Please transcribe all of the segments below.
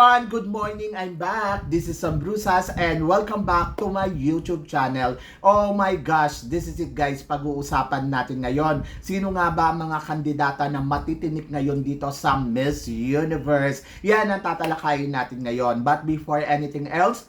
Everyone! Good morning! I'm back! This is Sam Brusas and welcome back to my YouTube channel. Oh my gosh! This is it guys, pag-uusapan natin ngayon. Sino nga ba ang mga kandidata na matitinik ngayon dito sa Miss Universe? Yan ang tatalakayin natin ngayon. But before anything else,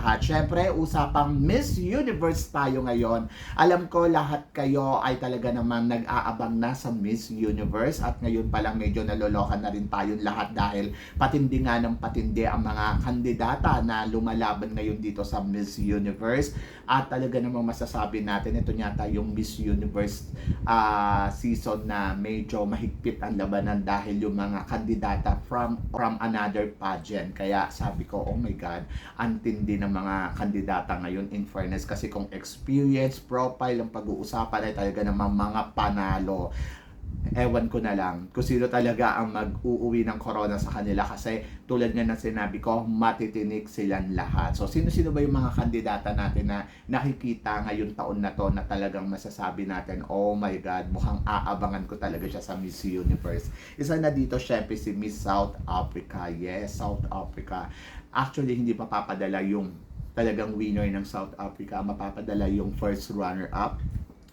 lahat. Siyempre, usapang Miss Universe tayo ngayon. Alam ko lahat kayo ay talaga naman nag-aabang na sa Miss Universe at ngayon pa lang medyo nalolokan na rin tayong lahat dahil patindi nga ng patindi ang mga kandidata na lumalaban ngayon dito sa Miss Universe at talaga namang masasabi natin ito yata yung Miss Universe uh, season na medyo mahigpit ang labanan dahil yung mga kandidata from from another pageant kaya sabi ko oh my god antindi ng mga kandidata ngayon in fairness kasi kung experience profile ang pag-uusapan ay talaga namang mga panalo ewan ko na lang kung sino talaga ang mag-uuwi ng corona sa kanila kasi tulad nga ng sinabi ko, matitinik silang lahat. So, sino-sino ba yung mga kandidata natin na nakikita ngayon taon na to na talagang masasabi natin, oh my God, mukhang aabangan ko talaga siya sa Miss Universe. Isa na dito, syempre, si Miss South Africa. Yes, South Africa. Actually, hindi pa papadala yung talagang winner ng South Africa. Mapapadala yung first runner-up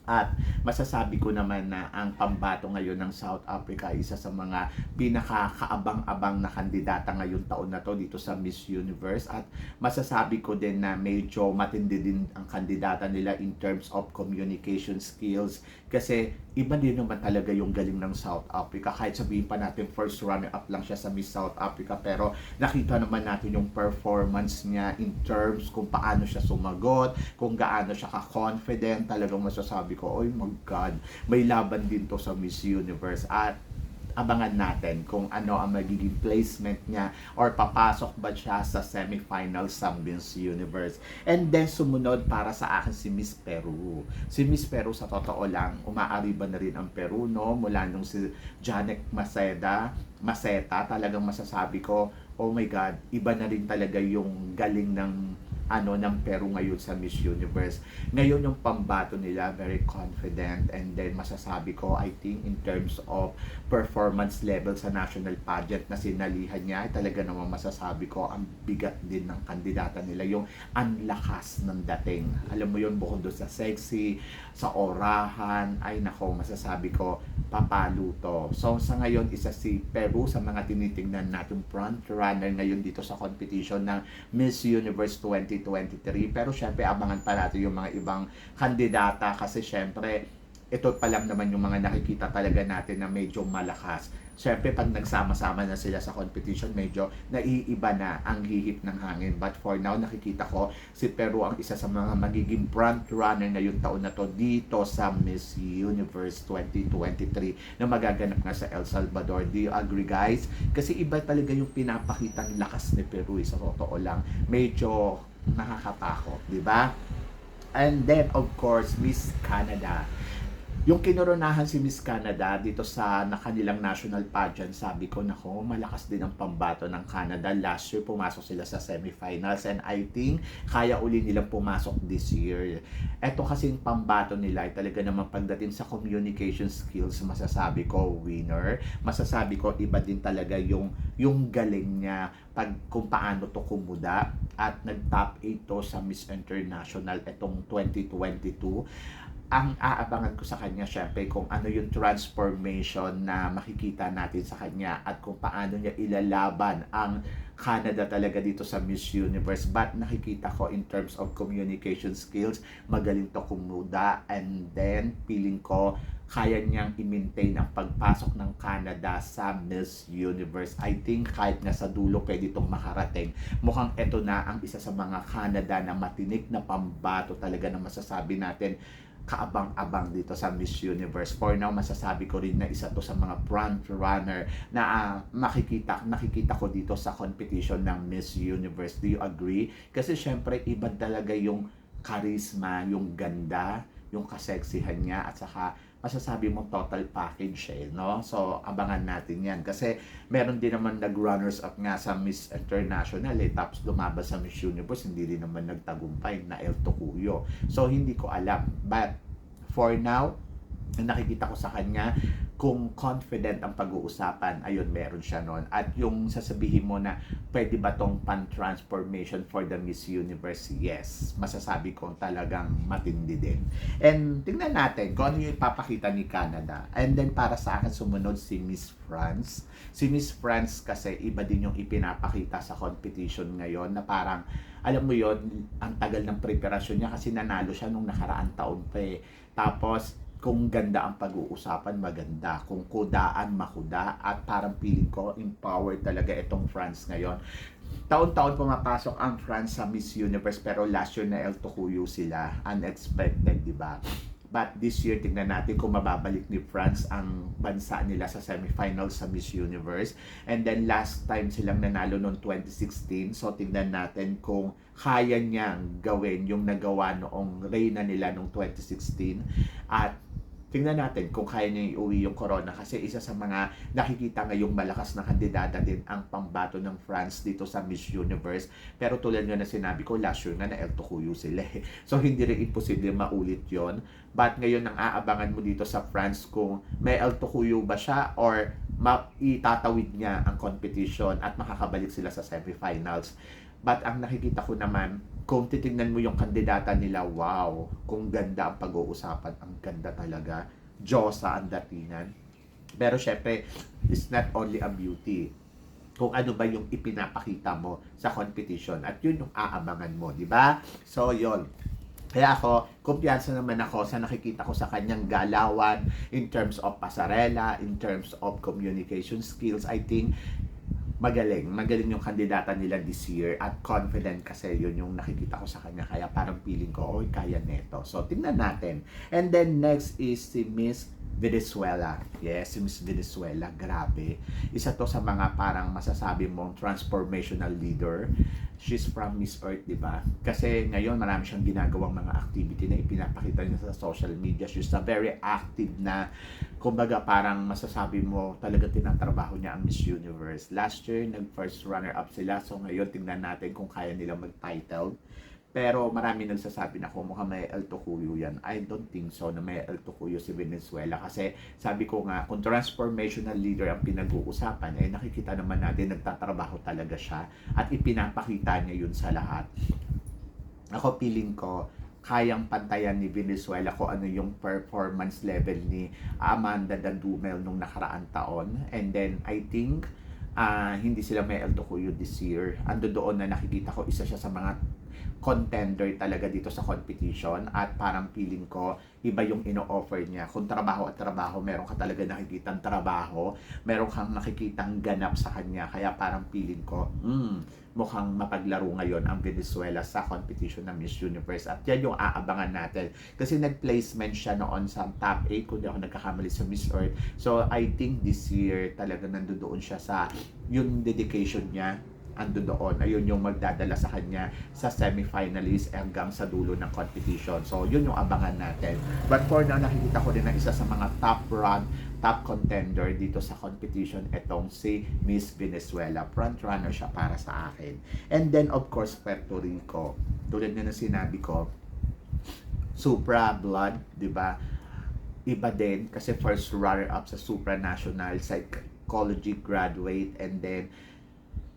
at masasabi ko naman na ang pambato ngayon ng South Africa isa sa mga pinakakaabang-abang na kandidata ngayon taon na to dito sa Miss Universe. At masasabi ko din na medyo matindi din ang kandidata nila in terms of communication skills. Kasi iba din naman talaga yung galing ng South Africa. Kahit sabihin pa natin first runner up lang siya sa Miss South Africa pero nakita naman natin yung performance niya in terms kung paano siya sumagot kung gaano siya ka-confident. Talagang masasabi ko, oh my God, may laban din to sa Miss Universe at abangan natin kung ano ang magiging placement niya or papasok ba siya sa semifinal sa Miss Universe. And then sumunod para sa akin si Miss Peru. Si Miss Peru sa totoo lang, umaariba na rin ang Peru no mula nung si Janek Maceda, Maceta, talagang masasabi ko, oh my God, iba na rin talaga yung galing ng ano ng Peru ngayon sa Miss Universe. Ngayon yung pambato nila very confident and then masasabi ko I think in terms of performance level sa national pageant na sinalihan niya ay talaga naman masasabi ko ang bigat din ng kandidata nila yung anlakas ng dating. Alam mo yun bukod doon sa sexy, sa orahan, ay nako masasabi ko papalo to. So sa ngayon isa si Peru sa mga tinitingnan natin front runner ngayon dito sa competition ng Miss Universe 20 2023. Pero syempre, abangan pa natin yung mga ibang kandidata kasi syempre, ito pa lang naman yung mga nakikita talaga natin na medyo malakas. Siyempre, pag nagsama-sama na sila sa competition, medyo naiiba na ang hihip ng hangin. But for now, nakikita ko si Peru ang isa sa mga magiging front runner ngayong taon na to dito sa Miss Universe 2023 na magaganap nga sa El Salvador. Do you agree guys? Kasi iba talaga yung pinapakitang lakas ni Peru. Eh, sa totoo lang, medyo nakakatakot, di ba? And then, of course, Miss Canada. Yung kinoronahan si Miss Canada dito sa na kanilang national pageant, sabi ko, nako, malakas din ang pambato ng Canada. Last year, pumasok sila sa semifinals and I think kaya uli nilang pumasok this year. Ito kasing pambato nila talaga naman pagdating sa communication skills, masasabi ko, winner. Masasabi ko, iba din talaga yung, yung galing niya pag kung paano to kumuda at nag-top 8 to sa Miss International itong 2022 ang aabangan ko sa kanya syempre kung ano yung transformation na makikita natin sa kanya at kung paano niya ilalaban ang Canada talaga dito sa Miss Universe but nakikita ko in terms of communication skills magaling to kumuda and then feeling ko kaya niyang i-maintain ang pagpasok ng Canada sa Miss Universe. I think kahit nga sa dulo pwede itong makarating. Mukhang ito na ang isa sa mga Canada na matinik na pambato talaga na masasabi natin kaabang-abang dito sa Miss Universe. For now, masasabi ko rin na isa to sa mga front runner na ah, makikita nakikita ko dito sa competition ng Miss Universe. Do you agree? Kasi syempre iba talaga yung charisma, yung ganda, yung kaseksihan niya at saka masasabi mo total package eh, no? So, abangan natin yan. Kasi meron din naman nag-runners up nga sa Miss International eh, tapos lumabas sa Miss Universe, hindi rin naman nagtagumpay na El Tocuyo. So, hindi ko alam. But, for now, nakikita ko sa kanya, kung confident ang pag-uusapan, ayun, meron siya noon. At yung sasabihin mo na, pwede ba tong pan-transformation for the Miss Universe? Yes. Masasabi ko talagang matindi din. And tingnan natin kung ano yung ipapakita ni Canada. And then para sa akin sumunod si Miss France. Si Miss France kasi iba din yung ipinapakita sa competition ngayon na parang alam mo yon ang tagal ng preparasyon niya kasi nanalo siya nung nakaraang taon pa eh. Tapos kung ganda ang pag-uusapan, maganda. Kung kudaan, makuda. At parang feeling ko, empowered talaga itong France ngayon. Taon-taon pumapasok ang France sa Miss Universe pero last year na El Tocuyo sila. Unexpected, di ba? But this year, tignan natin kung mababalik ni France ang bansa nila sa semifinals sa Miss Universe. And then last time silang nanalo noong 2016. So tignan natin kung kaya niyang gawin yung nagawa noong reyna nila noong 2016. At tingnan natin kung kaya niya iuwi yung corona kasi isa sa mga nakikita ngayong malakas na kandidata din ang pambato ng France dito sa Miss Universe. Pero tulad nga na sinabi ko, last year nga na El Tocuyo sila eh. So hindi rin imposible maulit yon But ngayon ang aabangan mo dito sa France kung may El Tocuyo ba siya or maitatawid niya ang competition at makakabalik sila sa semifinals. But ang nakikita ko naman, kung titingnan mo yung kandidata nila, wow, kung ganda ang pag-uusapan, ang ganda talaga. Diyosa ang datingan. Pero syempre, it's not only a beauty. Kung ano ba yung ipinapakita mo sa competition. At yun yung aabangan mo, di ba? So, yon kaya ako, kumpiyansa naman ako sa nakikita ko sa kanyang galawan in terms of pasarela, in terms of communication skills. I think magaling. Magaling yung kandidata nila this year at confident kasi yun yung nakikita ko sa kanya. Kaya parang feeling ko, oy, kaya neto. So, tingnan natin. And then next is si Miss Venezuela. Yes, si Miss Venezuela, grabe. Isa to sa mga parang masasabi mong transformational leader. She's from Miss Earth, di ba? Kasi ngayon marami siyang ginagawang mga activity na ipinapakita niya sa social media. She's a very active na, kumbaga parang masasabi mo talaga tinatrabaho niya ang Miss Universe. Last year, nag-first runner-up sila. So ngayon, tingnan natin kung kaya nila mag-title. Pero marami nagsasabi na kung mukhang may El Tocuyo yan. I don't think so na may El Tocuyo si Venezuela. Kasi sabi ko nga, kung transformational leader ang pinag-uusapan, eh nakikita naman natin nagtatrabaho talaga siya at ipinapakita niya yun sa lahat. Ako feeling ko, kayang pantayan ni Venezuela kung ano yung performance level ni Amanda Dadumel nung nakaraang taon. And then, I think, uh, hindi sila may El Tocuyo this year. Ando doon na nakikita ko isa siya sa mga contender talaga dito sa competition at parang feeling ko iba yung ino-offer niya. Kung trabaho at trabaho, meron ka talaga nakikitang trabaho, meron kang nakikitang ganap sa kanya. Kaya parang feeling ko, hmm, mukhang mapaglaro ngayon ang Venezuela sa competition ng Miss Universe. At yan yung aabangan natin. Kasi nag-placement siya noon sa top 8 kung di ako nagkakamali sa Miss Earth. So I think this year talaga nandoon siya sa yung dedication niya ando doon. Ayun yung magdadala sa kanya sa semifinalist hanggang sa dulo ng competition. So, yun yung abangan natin. But for now, nakikita ko din na isa sa mga top run, top contender dito sa competition itong si Miss Venezuela. Front runner siya para sa akin. And then, of course, Puerto Rico. Tulad na ng sinabi ko, Supra Blood, di ba? Iba din kasi first runner-up sa supranational psychology graduate and then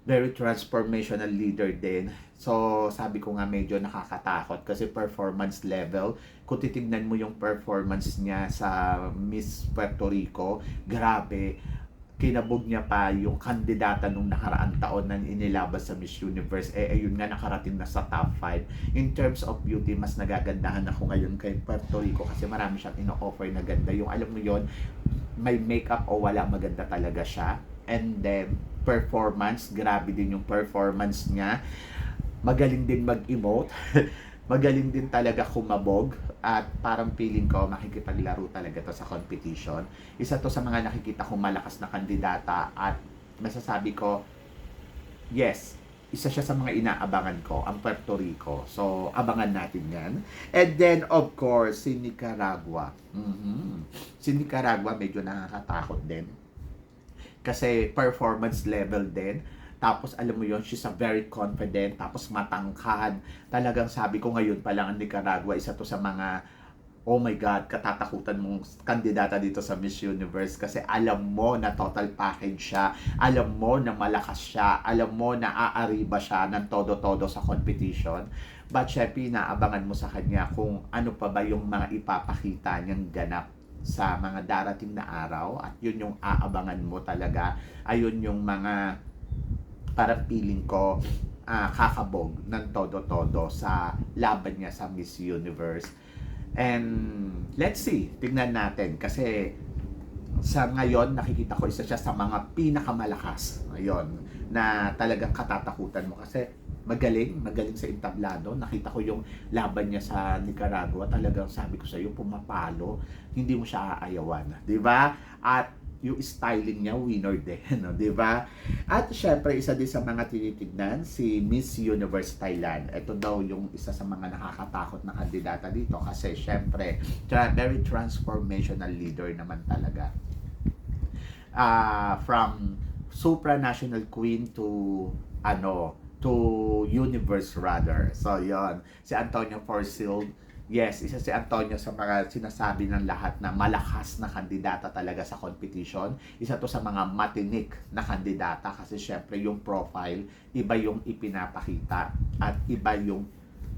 very transformational leader din. So, sabi ko nga medyo nakakatakot kasi performance level, kung titignan mo yung performance niya sa Miss Puerto Rico, grabe, kinabog niya pa yung kandidata nung nakaraang taon na inilabas sa Miss Universe. Eh, ayun nga, nakarating na sa top 5. In terms of beauty, mas nagagandahan ako ngayon kay Puerto Rico kasi marami siyang ino-offer na ganda. Yung alam mo yon may makeup o wala, maganda talaga siya. And then, performance, grabe din yung performance niya. Magaling din mag-emote. magaling din talaga kumabog at parang feeling ko makikipaglaro talaga to sa competition. Isa to sa mga nakikita kong malakas na kandidata at masasabi ko, yes, isa siya sa mga inaabangan ko, ang Puerto Rico. So, abangan natin yan. And then, of course, si Nicaragua. Mhm. Si Nicaragua medyo nakakatakot din. Kasi performance level din. Tapos, alam mo yon she's a very confident. Tapos, matangkad. Talagang sabi ko ngayon pa lang ang Nicaragua, isa to sa mga oh my God, katatakutan mong kandidata dito sa Miss Universe kasi alam mo na total package siya, alam mo na malakas siya, alam mo na aariba siya ng todo-todo sa competition. But syempre, naabangan mo sa kanya kung ano pa ba yung mga ipapakita niyang ganap sa mga darating na araw at yun yung aabangan mo talaga. Ayun yung mga parang feeling ko ah, kakabog ng todo-todo sa laban niya sa Miss Universe. And let's see, tignan natin kasi sa ngayon nakikita ko isa siya sa mga pinakamalakas ngayon na talagang katatakutan mo kasi magaling, magaling sa entablado. Nakita ko yung laban niya sa Nicaragua, talagang sabi ko sa iyo pumapalo, hindi mo siya aayawan, 'di ba? At yung styling niya winner din, no? 'di ba? At syempre isa din sa mga tinitignan si Miss Universe Thailand. Ito daw yung isa sa mga nakakatakot na kandidata dito kasi syempre tra- very transformational leader naman talaga. Ah, from supranational queen to ano to universe rather. So yon si Antonio Forsyth Yes, isa si Antonio sa mga sinasabi ng lahat na malakas na kandidata talaga sa competition. Isa to sa mga matinik na kandidata kasi syempre yung profile, iba yung ipinapakita at iba yung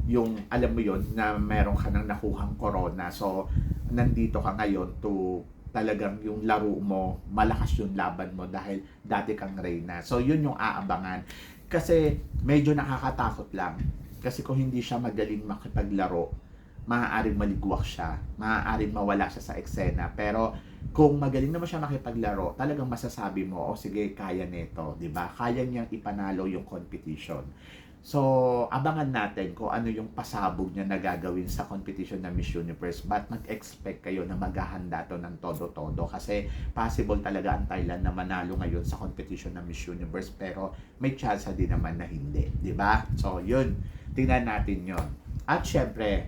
yung alam mo yon na meron ka nang nakuhang corona. So nandito ka ngayon to talagang yung laro mo, malakas yung laban mo dahil dati kang reyna. So yun yung aabangan. Kasi medyo nakakatakot lang. Kasi kung hindi siya magaling makipaglaro, maaaring maligwak siya, maaaring mawala siya sa eksena. Pero kung magaling naman siya makipaglaro, talagang masasabi mo, oh sige, kaya nito, 'di ba? Kaya niyang ipanalo yung competition. So, abangan natin kung ano yung pasabog niya na gagawin sa competition ng Miss Universe. But mag-expect kayo na maghahanda to ng todo-todo kasi possible talaga ang Thailand na manalo ngayon sa competition ng Miss Universe pero may chance din naman na hindi, 'di ba? So, yun. Tingnan natin 'yon. At syempre,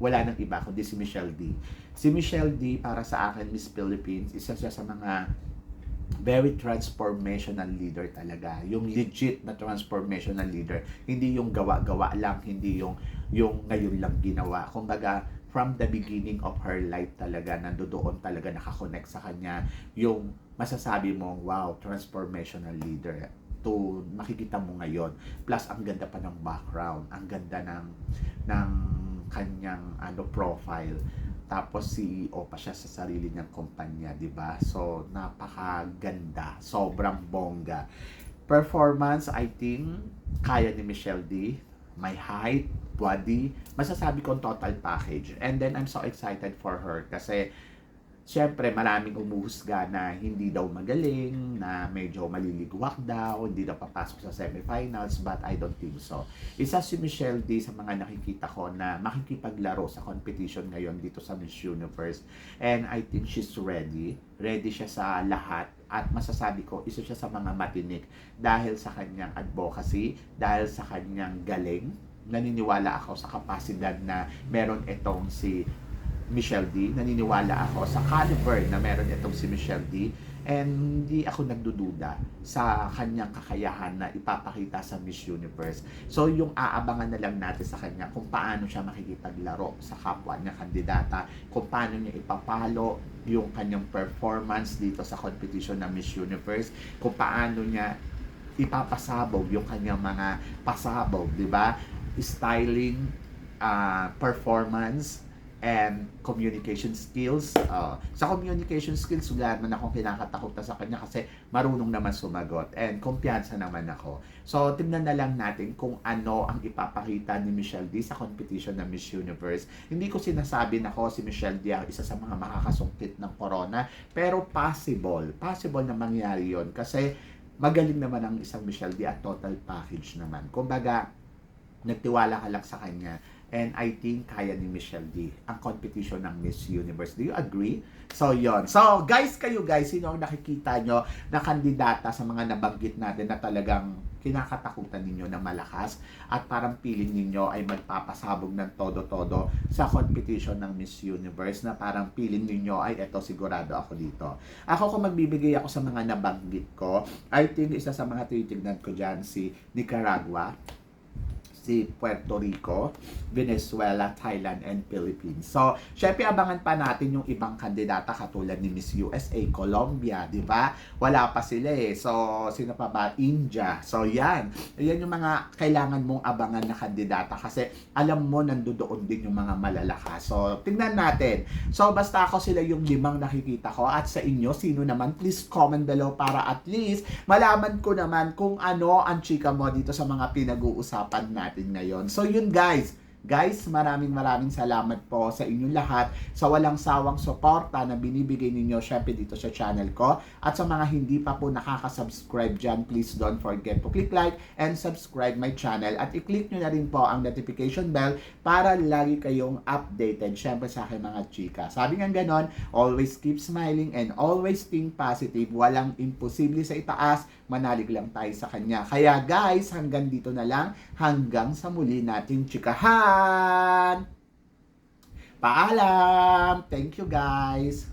wala nang iba kundi si Michelle D. Si Michelle D para sa akin Miss Philippines, isa siya sa mga very transformational leader talaga. Yung legit na transformational leader. Hindi yung gawa-gawa lang, hindi yung yung ngayon lang ginawa. Kumbaga, from the beginning of her life talaga, nandoon talaga nakakonect sa kanya yung masasabi mo, wow, transformational leader to makikita mo ngayon. Plus, ang ganda pa ng background. Ang ganda ng, ng kanyang ano profile. Tapos CEO pa siya sa sarili niyang kumpanya, 'di ba? So napakaganda, sobrang bongga. Performance, I think kaya ni Michelle D. My height, body, masasabi ko total package. And then I'm so excited for her kasi Siyempre, maraming umuhusga na hindi daw magaling, na medyo maliligwak daw, hindi daw papasok sa semifinals, but I don't think so. Isa si Michelle D sa mga nakikita ko na makikipaglaro sa competition ngayon dito sa Miss Universe. And I think she's ready. Ready siya sa lahat. At masasabi ko, isa siya sa mga matinik dahil sa kanyang advocacy, dahil sa kanyang galing, naniniwala ako sa kapasidad na meron itong si Michelle D. Naniniwala ako sa caliber na meron itong si Michelle D. And hindi ako nagdududa sa kanyang kakayahan na ipapakita sa Miss Universe. So yung aabangan na lang natin sa kanya kung paano siya makikipaglaro sa kapwa niya kandidata, kung paano niya ipapalo yung kanyang performance dito sa competition ng Miss Universe, kung paano niya ipapasabog yung kanyang mga pasabog, di ba? Styling, uh, performance, and communication skills. Uh, sa communication skills, wala naman akong kinakatakot sa kanya kasi marunong naman sumagot and kumpiyansa naman ako. So, tingnan na lang natin kung ano ang ipapakita ni Michelle D sa competition ng Miss Universe. Hindi ko sinasabi na ko si Michelle D ang isa sa mga makakasungkit ng corona, pero possible, possible na mangyari yon kasi magaling naman ang isang Michelle D at total package naman. Kumbaga, nagtiwala ka lang sa kanya And I think kaya ni Michelle D ang competition ng Miss Universe. Do you agree? So, yon. So, guys, kayo guys, sino ang nakikita nyo na kandidata sa mga nabanggit natin na talagang kinakatakutan ninyo na malakas at parang feeling ninyo ay magpapasabog ng todo-todo sa competition ng Miss Universe na parang feeling ninyo ay eto sigurado ako dito. Ako kung magbibigay ako sa mga nabanggit ko, I think isa sa mga titignan ko dyan si Nicaragua, si Puerto Rico, Venezuela, Thailand, and Philippines. So, syempre abangan pa natin yung ibang kandidata katulad ni Miss USA, Colombia, di ba? Wala pa sila eh. So, sino pa ba? India. So, yan. Yan yung mga kailangan mong abangan na kandidata kasi alam mo nandoon din yung mga malalakas. So, tingnan natin. So, basta ako sila yung limang nakikita ko at sa inyo, sino naman, please comment below para at least malaman ko naman kung ano ang chika mo dito sa mga pinag-uusapan natin ngayon. So yun guys, Guys, maraming maraming salamat po sa inyong lahat sa walang sawang suporta na binibigay ninyo syempre dito sa channel ko. At sa mga hindi pa po nakaka-subscribe dyan, please don't forget to click like and subscribe my channel. At i-click nyo na rin po ang notification bell para lagi kayong updated syempre sa aking mga chika. Sabi nga ganon, always keep smiling and always think positive. Walang imposible sa itaas, manalig lang tayo sa kanya. Kaya guys, hanggang dito na lang, hanggang sa muli nating chikahan! Paalam! Thank you guys!